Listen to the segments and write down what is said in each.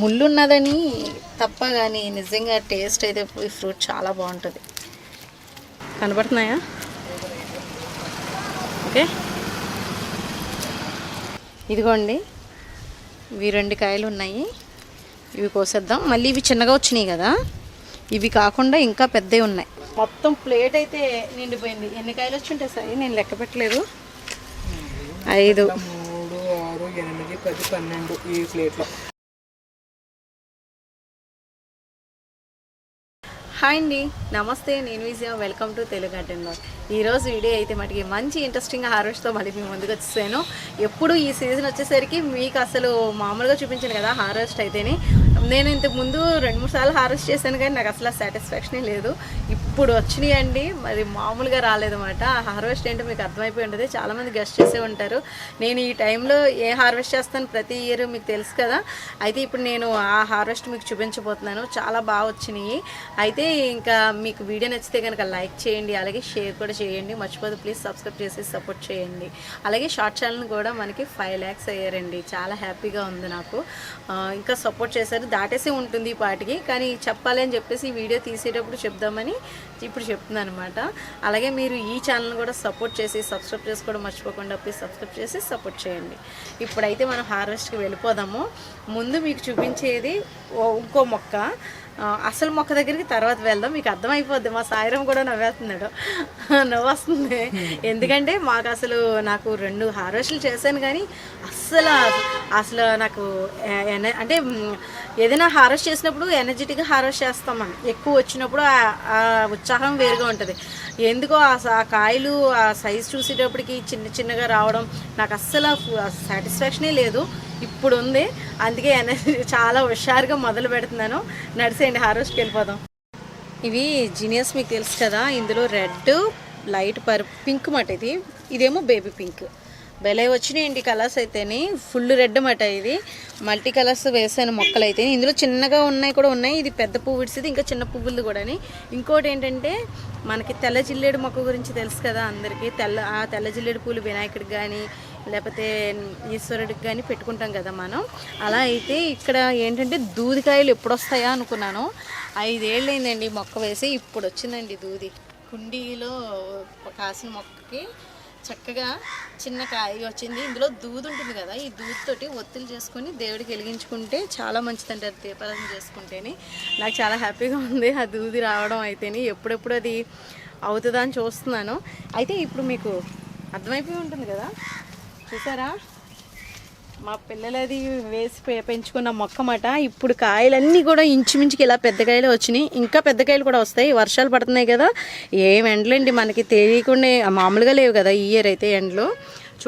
ముళ్ళు ఉన్నదని తప్ప కానీ నిజంగా టేస్ట్ అయితే ఈ ఫ్రూట్ చాలా బాగుంటుంది. కనబడుతున్నాయా? ఓకే. ఇదిగోండి. ఇవి రెండు కాయలు ఉన్నాయి. ఇవి కోసేద్దాం. మళ్ళీ ఇవి చిన్నగా వచ్చినాయి కదా. ఇవి కాకుండా ఇంకా పెద్దవి ఉన్నాయి. మొత్తం ప్లేట్ అయితే నిండిపోయింది. ఎన్ని కాయలు వచ్చి ఉంటాయి సార్ నేను లెక్క పెట్టలేదు. ఐదు. మూడు ఆరు ఎనిమిది పది పన్నెండు ఈ ప్లేట్లో. హాయ్ అండి. నమస్తే నేను విజయ. వెల్కమ్ టు తెలుగు గార్డెన్లో ఈరోజు వీడియో అయితే మటుకి మంచి ఇంట్రెస్టింగ్ హార్వెస్ట్తో మళ్ళీ మీ ముందుకు వచ్చేసాను. ఎప్పుడు ఈ సీజన్ వచ్చేసరికి మీకు అసలు మామూలుగా చూపించాను కదా హార్వెస్ట్ అయితేనే. నేను ఇంతకు ముందు రెండు మూడు సార్లు హార్వెస్ట్ చేశాను కానీ నాకు అసలు సాటిస్ఫాక్షనే లేదు. ఇప్పుడు వచ్చినాయి అండి మరి మామూలుగా రాలేదన్నమాట. ఆ హార్వెస్ట్ ఏంటో మీకు అర్థమైపోయి ఉంటుంది. చాలామంది గెస్ట్ చేసే ఉంటారు. నేను ఈ టైంలో ఏ హార్వెస్ట్ చేస్తాను ప్రతి ఇయర్ మీకు తెలుసు కదా. అయితే ఇప్పుడు నేను ఆ హార్వెస్ట్ మీకు చూపించబోతున్నాను. చాలా బాగా వచ్చినాయి. అయితే ఇంకా మీకు వీడియో నచ్చితే కనుక లైక్ చేయండి. అలాగే షేర్ కూడా చేయండి. మర్చిపోదు. ప్లీజ్ సబ్స్క్రైబ్ చేసి సపోర్ట్ చేయండి. అలాగే షార్ట్ ఛానల్ కూడా మనకి ఫైవ్ ల్యాక్స్ అయ్యారండి. చాలా హ్యాపీగా ఉంది నాకు. ఇంకా సపోర్ట్ చేశారు. దాటేసి ఉంటుంది ఈ పాటికి. కానీ చెప్పాలి అని చెప్పేసి ఈ వీడియో తీసేటప్పుడు చెప్దామని ఇప్పుడు చెప్తున్నాను అనమాట అలాగే మీరు ఈ ఛానల్ కూడా సపోర్ట్ చేసి సబ్స్క్రైబ్ చేసుకోవడం మర్చిపోకుండా ప్లీజ్ సబ్స్క్రైబ్ చేసి సపోర్ట్ చేయండి. ఇప్పుడైతే మనం హార్వెస్ట్కి వెళ్ళిపోదాము. ముందు మీకు చూపించేది ఓ- ఇంకో మొక్క. అసలు మొక్క దగ్గరికి తర్వాత వెళ్దాం. మీకు అర్థమైపోద్ది. మా సాయిరం కూడా నవ్వేస్తున్నాడు. నవ్వేస్తుంది. ఎందుకంటే మాకు అసలు నాకు రెండు హార్వెస్ట్లు చేశాను కానీ అస్సలు అసలు నాకు అంటే ఏదైనా హారెస్ట్ చేసినప్పుడు ఎనర్జెటిక్గా హారెస్ట్ చేస్తాం మనం ఎక్కువ వచ్చినప్పుడు ఆ- ఉత్సాహం వేరుగా ఉంటుంది. ఎందుకో ఆ స- ఆ కాయలు ఆ సైజ్ చూసేటప్పటికి చిన్న చిన్నగా రావడం నాకు అస్సలు సాటిస్ఫాక్షనే లేదు. ఇప్పుడు ఉంది అందుకే ఎనర్జీ చాలా హుషారుగా మొదలు పెడుతున్నాను. నడిసేయండి హారెస్ట్కి వెళ్ళిపోదాం. ఇవి జీనియస్ మీకు తెలుసు కదా ఇందులో రెడ్ లైట్ పర్ పింక్ మాట ఇది. ఇదేమో బేబీ పింక్. భలే వచ్చినాయండి కలర్స్ అయితేని. ఫుల్ రెడ్ మాట ఇది. మల్టీ కలర్స్ వేసాను మొక్కలు అయితే. ఇందులో చిన్నగా ఉన్నాయి కూడా ఉన్నాయి. ఇది పెద్ద పువ్వు విడిసింది ఇంకా చిన్న పువ్వులు కూడాని. ఇంకోటి ఏంటంటే మనకి తెల్ల జిల్లేడు మొక్క గురించి తెలుసు కదా అందరికీ. తెల్ల ఆ తెల్ల జిల్లేడు పూలు వినాయకుడికి కానీ లేకపోతే ఈశ్వరుడికి కానీ పెట్టుకుంటాం కదా మనం. అలా అయితే ఇక్కడ ఏంటంటే దూదికాయలు ఎప్పుడు వస్తాయా అనుకున్నాను. ఐదేళ్ళు అయిందండి మొక్క వేసి. ఇప్పుడు వచ్చిందండి దూది. కుండీలో కాసిన మొక్కకి చక్కగా చిన్న కాయ వచ్చింది. ఇందులో దూది ఉంటుంది కదా ఈ దూదితోటి ఒత్తులు చేసుకొని దేవుడికి వెలిగించుకుంటే చాలా మంచిదంటారు దీపారాధన చేసుకుంటేనే. నాకు చాలా హ్యాపీగా ఉంది ఆ దూది రావడం అయితేనే. ఎప్పుడెప్పుడు అది అవుతుందా అని చూస్తున్నాను. అయితే ఇప్పుడు మీకు అర్థమైపోయి ఉంటుంది కదా? చూసారా? మా పిల్లలది వేసి పె- పెంచుకున్న మొక్క మాట ఇప్పుడు కాయలన్నీ కూడా ఇంచుమించుకి ఇలా పెద్ద కాయలు వచ్చినాయి. ఇంకా పెద్ద కాయలు కూడా వస్తాయి. వర్షాలు పడుతున్నాయి కదా. ఏం ఎండలండి మనకి తెలియకుండా మామూలుగా లేవు కదా ఈ ఇయర్ అయితే ఎండలు.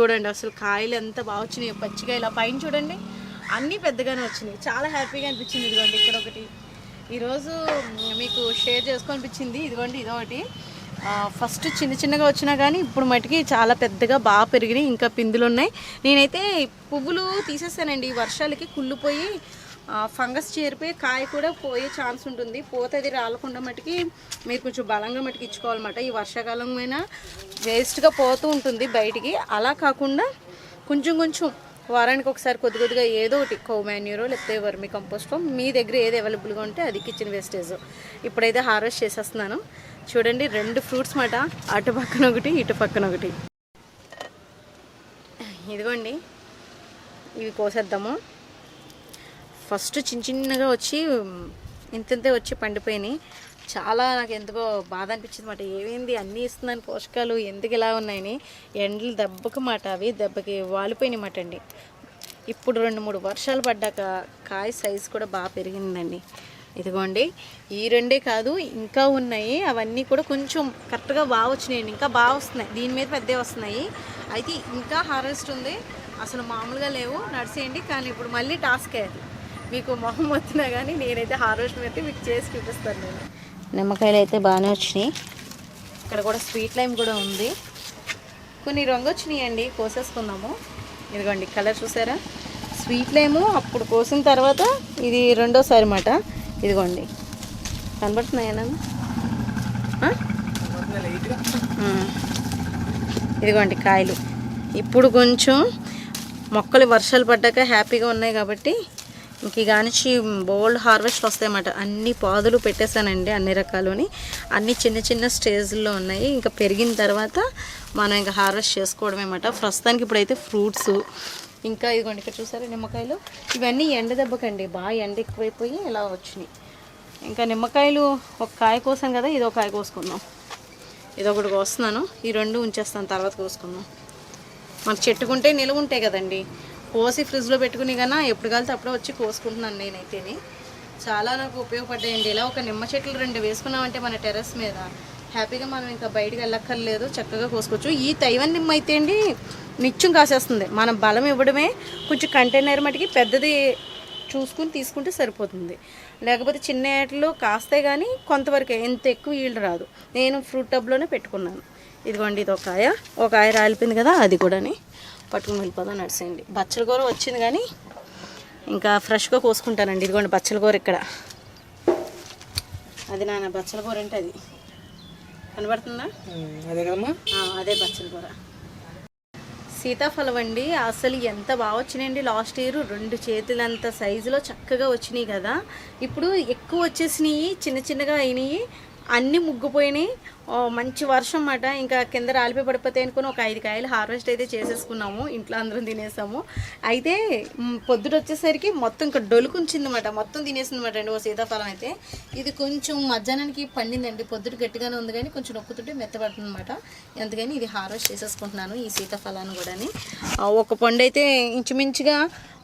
చూడండి అసలు కాయలు ఎంత బాగా వచ్చినాయి. పచ్చిగా ఇలా పైన చూడండి. అన్నీ పెద్దగానే వచ్చినాయి. చాలా హ్యాపీగా అనిపించింది. ఇదిగోండి ఇక్కడ ఒకటి. ఈరోజు మీకు షేర్ చేసుకోనిపించింది ఇదిగోండి ఇదొకటి. ఫస్ట్ చిన్న చిన్నగా వచ్చినా కానీ ఇప్పుడు మటుకి చాలా పెద్దగా బాగా పెరిగినాయి ఇంకా పిందులు ఉన్నాయి నేనైతే పువ్వులు తీసేసానండి. ఈ వర్షాలకి కుళ్ళిపోయి ఫంగస్ చేరిపోయి కాయ కూడా పోయే ఛాన్స్ ఉంటుంది. పోతే అది రాలకుండా మటుకి మీరు కొంచెం బలంగా మటుకి ఇచ్చుకోవాలన్నమాట. ఈ వర్షాకాలం అయినా వేస్ట్గా పోతూ ఉంటుంది బయటికి. అలా కాకుండా కొంచెం కొంచెం వారానికి ఒకసారి కొద్ది కొద్దిగా ఏదో ఒకటి కో మాన్యూరో లేకపోతే వర్మి కంపోస్టో మీ దగ్గర ఏది అవైలబుల్గా ఉంటే అది కిచెన్ వేస్టేజ్. ఇప్పుడైతే హార్వెస్ట్ చేసేస్తున్నాను. చూడండి రెండు ఫ్రూట్స్ మాట. అటు పక్కన ఒకటి ఇటు పక్కన ఒకటి. ఇదిగోండి ఇవి కోసేద్దాము. ఫస్ట్ చిన్న చిన్నగా వచ్చి ఇంతంతే వచ్చి పండిపోయినాయి. చాలా నాకు ఎందుకో బాధ అనిపించింది మాట. ఏమైంది? అన్నీ ఇస్తున్నాను పోషకాలు. ఎందుకు ఇలా ఉన్నాయని? ఎండలు దెబ్బకి మాట అవి. దెబ్బకి వాలిపోయినాయి మాట అండి. ఇప్పుడు రెండు మూడు వర్షాలు పడ్డాక కాయ సైజు కూడా బాగా పెరిగిందండి. ఇదిగోండి ఈ రెండే కాదు ఇంకా ఉన్నాయి. అవన్నీ కూడా కొంచెం కరెక్ట్గా బాగా వచ్చినాయండి. ఇంకా బాగా వస్తున్నాయి. దీని మీద పెద్దవి వస్తున్నాయి. అయితే ఇంకా హార్వెస్ట్ ఉంది. అసలు మామూలుగా లేవు. నడిచేయండి. కానీ ఇప్పుడు మళ్ళీ టాస్క్ అది. మీకు మొహం వచ్చినా కానీ నేనైతే హార్వెస్ట్ పెట్టి మీకు చేసి చూపిస్తాను నేను. నిమ్మకాయలు అయితే బాగానే వచ్చినాయి. ఇక్కడ కూడా స్వీట్ లైమ్ కూడా ఉంది. కొన్ని రంగు వచ్చినాయి అండి కోసేసుకుందాము. ఇదిగోండి కలర్ చూసారా? స్వీట్ లైము అప్పుడు కోసిన తర్వాత ఇది రెండోసారి మాట ఇదిగోండి. కనబడుతున్నాయా ఇదిగోండి కాయలు. ఇప్పుడు కొంచెం మొక్కలు వర్షాలు పడ్డాక హ్యాపీగా ఉన్నాయి కాబట్టి ఇంక ఈ కానిచ్చి బోల్డ్ హార్వెస్ట్ వస్తాయన్నమాట. అన్ని పాదులు పెట్టేశానండి అన్ని రకాలుని. అన్ని చిన్న చిన్న స్టేజ్లో ఉన్నాయి. ఇంకా పెరిగిన తర్వాత మనం ఇంకా హార్వెస్ట్ చేసుకోవడమే ప్రస్తుతానికి ఇప్పుడైతే ఫ్రూట్స్ ఇంకా ఇదిగోండి ఇక్కడ చూసారా నిమ్మకాయలు? ఇవన్నీ ఎండ దెబ్బకండి. బాగా ఎండ ఎక్కువైపోయి ఇలా వచ్చినాయి. ఇంకా నిమ్మకాయలు ఒక కాయ కోసం కదా ఇదో కాయ కోసుకుందాం. ఇదొకటి కోస్తున్నాను. ఈ రెండు ఉంచేస్తాను తర్వాత కోసుకుందాం. మన చెట్టుకుంటే నిలువ ఉంటాయి కదండి. కోసి ఫ్రిడ్జ్లో పెట్టుకుని కన్నా ఎప్పుడు కలితే అప్పుడే వచ్చి కోసుకుంటున్నాను నేనైతేనే. చాలా నాకు ఉపయోగపడ్డాయండి. ఇలా ఒక నిమ్మ చెట్లు రెండు వేసుకున్నామంటే మన టెర్రస్ మీద. హ్యాపీగా మనం ఇంకా బయటకు వెళ్ళక్కర్లేదు. చక్కగా కోసుకోవచ్చు. ఈ తైవన్ నిమ్మ అయితే అండి నిత్యం కాసేస్తుంది. మనం బలం ఇవ్వడమే కొంచెం కంటైనర్ మటుకి పెద్దది చూసుకుని తీసుకుంటే సరిపోతుంది. లేకపోతే చిన్న ఏటలు కాస్తే కానీ కొంతవరకు ఎంత ఎక్కువ ఈల్డ్ రాదు. నేను ఫ్రూట్ టబ్లోనే పెట్టుకున్నాను. ఇదిగోండి ఇది ఒక కాయ ఒక కాయ రాలిపోయింది కదా అది కూడాని పట్టుకుని వెళ్ళిపోదాం నడిసేయండి బచ్చల కూర వచ్చింది కానీ ఇంకా ఫ్రెష్గా కోసుకుంటానండి. ఇదిగోండి బచ్చల కూర ఇక్కడ. అది నాన్న బచ్చల కూర అంటే అది. కనబడుతుందా? అదే కదమ్మా? అదే బచ్చల కూర. సీతాఫలం అండి అసలు ఎంత బాగా వచ్చినాయండి. లాస్ట్ ఇయర్ రెండు చేతులంత సైజులో చక్కగా వచ్చినాయి కదా. ఇప్పుడు ఎక్కువ వచ్చేసినాయి చిన్న చిన్నగా అయినాయి. అన్నీ ముగ్గుపోయినాయి. మంచి వర్షం మాట ఇంకా కింద రాలిపోయి పడిపోతాయి అనుకుని ఒక ఐదు కాయలు హార్వెస్ట్ అయితే చేసేసుకున్నాము. ఇంట్లో అందరం తినేసాము. అయితే పొద్దుట వచ్చేసరికి మొత్తం ఇంకా డొలుకుంచిందన్నమాట. మొత్తం తినేసిందన్నమాట అండి ఓ సీతాఫలం అయితే. ఇది కొంచెం మధ్యాహ్నానికి పండిందండి. పొద్దుట గట్టిగానే ఉంది కానీ కొంచెం నొక్కుతుంటే మెత్తబడుతుంది అనమాట అందుకని ఇది హార్వెస్ట్ చేసేసుకుంటున్నాను ఈ సీతాఫలాన్ని కూడాని. ఒక పండు అయితే ఇంచుమించుగా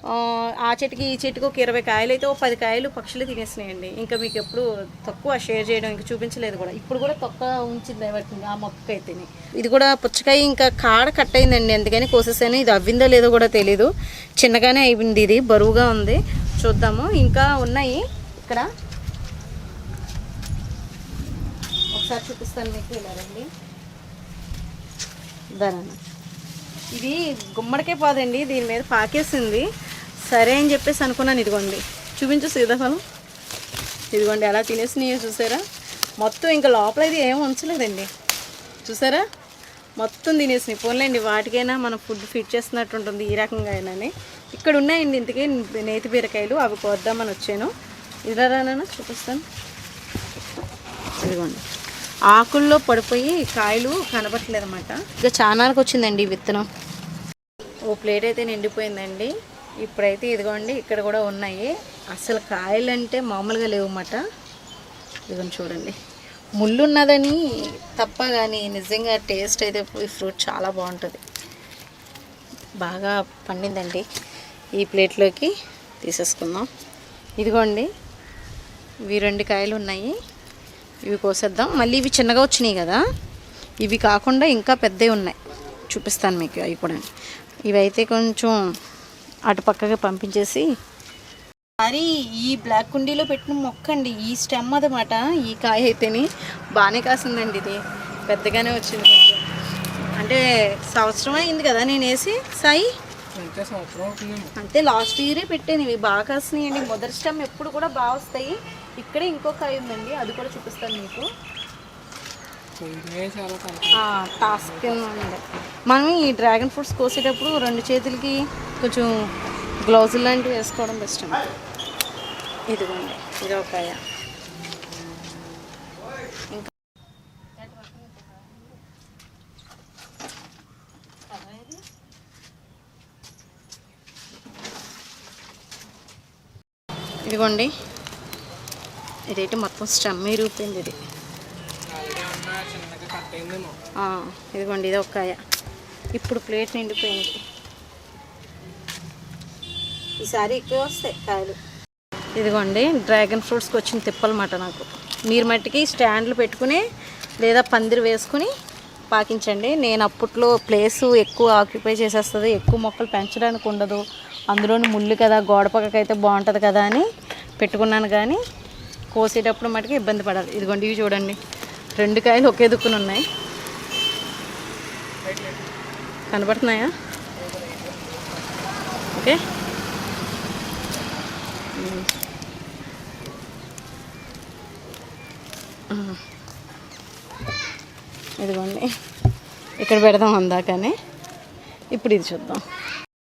ఆ, చెట్టుకి ఈ చెట్టుకి ఒక ఇరవై కాయలు అయితే ఒక పది కాయలు పక్షులు తినేసినాయండి. ఇంకా మీకు ఎప్పుడు తక్కువ షేర్ చేయడం ఇంకా చూపించలేదు కూడా. ఇప్పుడు కూడా తక్కువ ఉంచింది వాటిని ఆ మొక్క అయితేనే ఇది కూడా పుచ్చకాయ ఇంకా కాడ కట్ అయిందండి. అందుకని కోసేసాను. ఇది అవ్విందో లేదో కూడా తెలీదు. చిన్నగానే అయింది ఇది. బరువుగా ఉంది. చూద్దాము. ఇంకా ఉన్నాయి. ఇక్కడ ఒకసారి చూపిస్తాను మీకు ఇలా రండి. ధరణ ఇది గుమ్మడికే పోదండి. దీని మీద పాకేసింది. సరే అని చెప్పేసి అనుకున్నాను ఇదిగోండి. చూపించు సీతాఫలం. ఇదిగోండి ఎలా తినేసినాయో చూసారా? మొత్తం ఇంకా లోపల ఇది ఏం ఉంచలేదండి. చూసారా? మొత్తం తినేసినాయి. పోన్లేండి వాటికైనా మనం ఫుడ్ ఫిట్ చేస్తున్నట్టు ఉంటుంది ఈ రకంగా అయినానే ఇక్కడ ఉన్నాయండి ఇంతకీ నేతి బీరకాయలు అవి కోద్దామని వచ్చాను. ఇలా రానా చూపిస్తాను. ఇదిగోండి. ఆకుల్లో పడిపోయి కాయలు కనబట్టలేదు అనమాట ఇక చానానికి వచ్చిందండి విత్తనం. ఓ ప్లేట్ అయితే నిండిపోయిందండి. ఇప్పుడైతే ఇదిగోండి ఇక్కడ కూడా ఉన్నాయి. అసలు కాయలు అంటే మామూలుగా లేవన్నమాట. ఇదిగోండి చూడండి. ముళ్ళు ఉన్నదని తప్ప కానీ నిజంగా టేస్ట్ అయితే ఈ ఫ్రూట్ చాలా బాగుంటుంది. బాగా పండిందండి. ఈ ప్లేట్లోకి తీసేసుకుందాం. ఇదిగోండి ఇవి రెండు కాయలు ఉన్నాయి. ఇవి కోసేద్దాం. మళ్ళీ ఇవి చిన్నగా వచ్చినాయి కదా. ఇవి కాకుండా ఇంకా పెద్దవి ఉన్నాయి. చూపిస్తాను మీకు అవి కూడా. ఇవి అయితే కొంచెం అటు పక్కగా పంపించేసి. మరి ఈ బ్లాక్ కుండీలో పెట్టిన మొక్క అండి ఈ స్టెమ్ అన్నమాట ఈ కాయ అయితేని. బాగానే కాసిందండి ఇది. పెద్దగానే వచ్చింది. అంటే సంవత్సరం అయింది కదా నేను వేసి సాయి అంతే అంతే లాస్ట్ ఇయరే పెట్టాను ఇవి బాగా కాసినాయండి. మొదటి స్టెమ్ ఎప్పుడు కూడా బాగా వస్తాయి. ఇక్కడే ఇంకో కాయ ఉందండి అది కూడా చూపిస్తాను మీకు. టాస్క్ ఉంది మనం ఈ డ్రాగన్ ఫ్రూట్స్ కోసేటప్పుడు రెండు చేతులకి కొంచెం గ్లౌజులు లాంటివి వేసుకోవడం బెస్ట్ అండి. ఇదిగోండి ఇది ఒక ఇంకా ఇదిగోండి. ఇదైతే మొత్తం స్టమ్ రూపింది ఇది. ఇదిగోండి ఇది ఒక కాయ ఇప్పుడు ప్లేట్ నిండిపోయింది. ఈసారి ఎక్కువ వస్తాయి కాయలు. ఇదిగోండి డ్రాగన్ ఫ్రూట్స్కి వచ్చిన తిప్పలమాట నాకు. మీరు మట్టికి స్టాండ్లు పెట్టుకుని లేదా పందిరి వేసుకుని పాకించండి. నేను అప్పట్లో ప్లేస్ ఎక్కువ ఆక్యుపై చేసేస్తుంది ఎక్కువ మొక్కలు పెంచడానికి ఉండదు. అందులోని ముళ్ళు కదా గోడ పక్కకైతే బాగుంటుంది కదా అని పెట్టుకున్నాను కానీ కోసేటప్పుడు మటుకు ఇబ్బంది పడాలి. ఇదిగోండి ఇవి చూడండి. రెండు కాయలు ఒకే దుక్కున ఉన్నాయి. కనబడుతున్నాయా? Okay hmm. ఆ. ఇదిగోండి. ఇక్కడ పెడదాం అందాకనే. ఇప్పుడు ఇది చూద్దాం.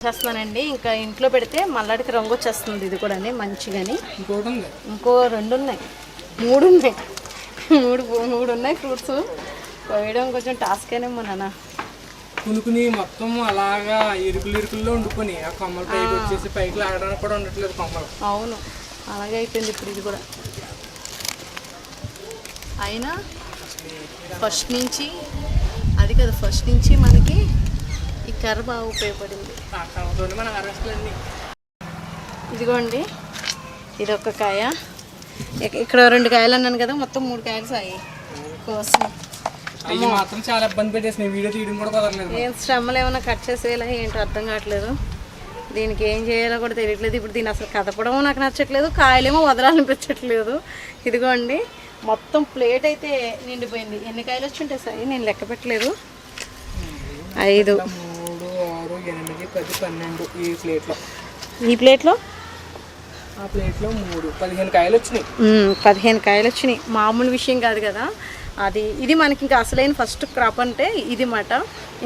చేస్తున్నానండి. ఇంకా ఇంట్లో పెడితే మల్లడికి రంగు వచ్చేస్తుంది ఇది కూడా మంచిగాని. ఇంకో రెండు ఉన్నాయి. మూడు ఉన్నాయి. మూడు మూడు ఉన్నాయి ఫ్రూట్స్. కోయడం కొంచెం టాస్క్ అయినేమో నాన్న. కునుకుని మొత్తం అలాగా ఇరుకులు ఇరుకుల్లో ఉండుకొని ఆ కొమ్మలు పైకి వచ్చేసి పైకి లాగడానికి కూడా ఉండట్లేదు కొమ్మలు. అవును. అలాగే అయిపోయింది ఇప్పుడు ఇది కూడా. అయినా ఫస్ట్ నుంచి అది కదా ఫస్ట్ నుంచి మనకి ఈ కర్ర బాగా ఉపయోగపడింది. ఇదిగోండి ఇది ఒక కాయ. ఇక- ఇక్కడ రెండు కాయలు అన్నాను కదా మొత్తం మూడు కాయలు సాయి కోసం. మాత్రం చాలా ఇబ్బంది పెట్టేసినాయి వీడియో తీయడం కూడా కుదరలేదు. ఏం శ్రమలు ఏమైనా కట్ చేసేలా ఏంటో అర్థం కావట్లేదు. దీనికి ఏం చేయాలో కూడా తెలియట్లేదు. ఇప్పుడు దీని అసలు కదపడం నాకు నచ్చట్లేదు. కాయలేమో వదలాలనిపించట్లేదు. ఇదిగోండి మొత్తం ప్లేట్ అయితే నిండిపోయింది. ఎన్ని కాయలు వచ్చి ఉంటాయి సార్ నేను లెక్క పెట్టలేదు. ఐదు. మూడు ఆరు ఎనిమిది పది పన్నెండు ఈ ప్లేట్లో. ఈ ప్లేట్లో? ఆ ప్లేట్లో మూడు. పదిహేను కాయలు వచ్చినాయి. పదిహేను కాయలు వచ్చినాయి. మామూలు విషయం కాదు కదా. అది ఇది మనకి ఇంకా అసలైన ఫస్ట్ క్రాప్ అంటే ఇది మాట.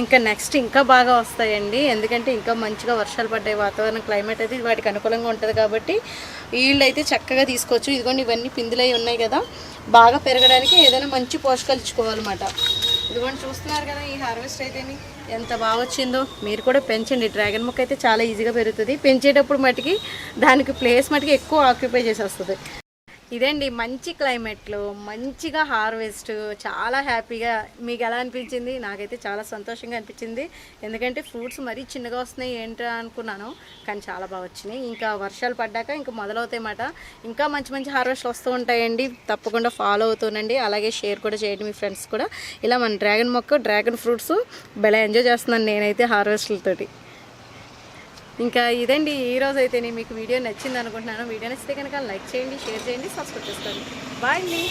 ఇంకా నెక్స్ట్ ఇంకా బాగా వస్తాయండి. ఎందుకంటే ఇంకా మంచిగా వర్షాలు పడ్డాయి. వాతావరణం క్లైమేట్ అయితే వాటికి అనుకూలంగా ఉంటుంది కాబట్టి వీళ్ళు అయితే చక్కగా తీసుకోవచ్చు. ఇదిగోండి ఇవన్నీ పిందులై ఉన్నాయి కదా. బాగా పెరగడానికి ఏదైనా మంచి పోషకాలు ఇచ్చుకోవాలన్నమాట. ఇదిగోండి చూస్తున్నారు కదా ఈ హార్వెస్ట్ అయితేని ఎంత బాగా వచ్చిందో. మీరు కూడా పెంచండి. డ్రాగన్ మొక్క అయితే చాలా ఈజీగా పెరుగుతుంది. పెంచేటప్పుడు మటుకి దానికి ప్లేస్ మటుకి ఎక్కువ ఆక్యుపై చేసేస్తుంది. ఇదండి మంచి క్లైమేట్లో మంచిగా హార్వెస్ట్ చాలా హ్యాపీగా మీకు ఎలా అనిపించింది? నాకైతే చాలా సంతోషంగా అనిపించింది. ఎందుకంటే ఫ్రూట్స్ మరీ చిన్నగా వస్తున్నాయి ఏంటో అనుకున్నాను కానీ చాలా బాగా వచ్చినాయి. ఇంకా వర్షాలు పడ్డాక ఇంకా మొదలవుతాయి మాట ఇంకా మంచి మంచి హార్వెస్ట్ వస్తూ ఉంటాయండి. తప్పకుండా ఫాలో అవుతానండి అలాగే షేర్ కూడా చేయండి మీ ఫ్రెండ్స్ కూడా. ఇలా మన డ్రాగన్ మొక్క డ్రాగన్ ఫ్రూట్స్ భలే ఎంజాయ్ చేస్తున్నాను నేనైతే హార్వెస్ట్లతోటి. ఇంకా ఇదండి ఈ అయితే నేను మీకు వీడియో నచ్చింది అనుకుంటున్నాను వీడియో నచ్చితే కనుక లైక్ చేయండి షేర్ చేయండి సబ్స్క్రైబ్ చేసుకోండి. బాయ్ అండి.